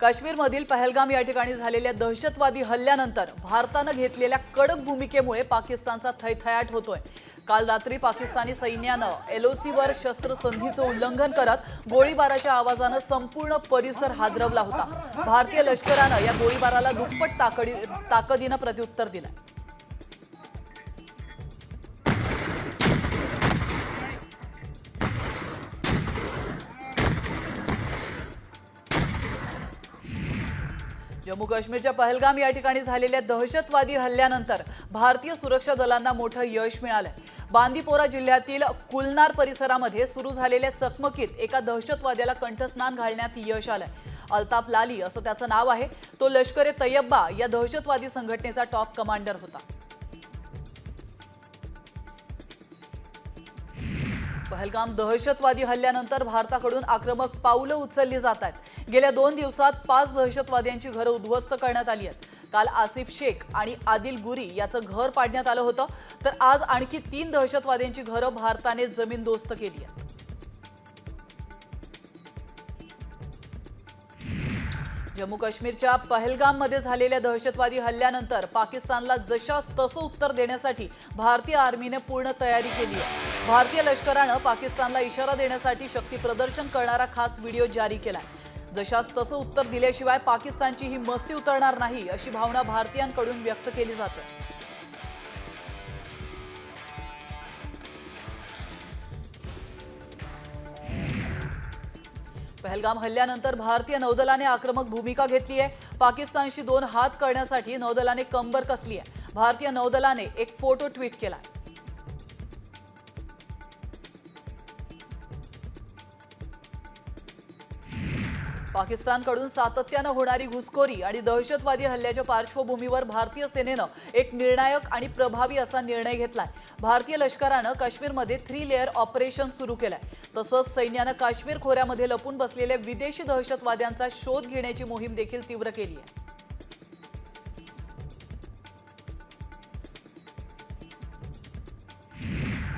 काश्मीरमधील पहलगाम या ठिकाणी झालेल्या दहशतवादी हल्ल्यानंतर भारतानं घेतलेल्या कडक भूमिकेमुळे पाकिस्तानचा थैथयाट होतोय. काल रात्री पाकिस्तानी सैन्यानं एलओसीवर शस्त्रसंधीचं उल्लंघन करत गोळीबाराच्या आवाजानं संपूर्ण परिसर हादरवला होता. भारतीय लष्करानं या गोळीबाराला दुप्पट ताकडी ताकदीनं प्रत्युत्तर दिलं जम्मू काश्मीरच्या पहलगाम या ठिकाणी झालेल्या दहशतवादी हल्ल्यानंतर भारतीय सुरक्षा दलांना मोठं यश मिळालंय. बांदीपोरा जिल्ह्यातील कुलनार परिसरामध्ये सुरू झालेल्या चकमकीत एका दहशतवाद्याला कंठस्नान घालण्यात यश आलंय. अल्ताफ लाली असं त्याचं नाव आहे. तो लष्कर ए तय्यब्बा या दहशतवादी संघटनेचा टॉप कमांडर होता. पहलगाम दहशतवादी हल्ल्यानंतर भारताकडून आक्रमक पावलं उचलली जात आहेत. गेल्या दोन दिवसात पाच दहशतवाद्यांची घरं उद्ध्वस्त करण्यात आली आहेत. काल आसिफ शेख आणि आदिल गुरी याचं घर पाडण्यात आलं होतं. तर आज आणखी तीन दहशतवाद्यांची घरं भारताने जमीनदोस्त केली आहेत. जम्मू काश्मीरच्या पहलगाममध्ये झालेल्या दहशतवादी हल्ल्यानंतर पाकिस्तानला जशास तसं उत्तर देण्यासाठी भारतीय आर्मीने पूर्ण तयारी केली आहे. भारतीय लष्करानं पाकिस्तानला इशारा देण्यासाठी शक्ती प्रदर्शन करणारा खास व्हिडिओ जारी केला जशास तसं उत्तर दिल्याशिवाय पाकिस्तानची ही मस्ती उतरणार नाही अशी भावना भारतीयांकडून व्यक्त केली जाते. पहलगाम हल्ल्यानंतर भारतीय नौदलाने आक्रमक भूमिका घेतली आहे. पाकिस्तानशी दोन हात करण्यासाठी नौदलाने कंबर कसली आहे? भारतीय नौदलाने एक फोटो ट्विट केला पाकिस्तानकडून सातत्यानं होणारी घुसखोरी आणि दहशतवादी हल्ल्याच्या पार्श्वभूमीवर भारतीय सेनेनं एक निर्णायक आणि प्रभावी असा निर्णय घेतलाय. भारतीय लष्करानं काश्मीरमध्ये थ्री लेअर ऑपरेशन सुरू केलंय. तसंच सैन्यानं काश्मीर खोऱ्यामध्ये लपून बसलेल्या विदेशी दहशतवाद्यांचा शोध घेण्याची मोहीम देखील तीव्र केली आहे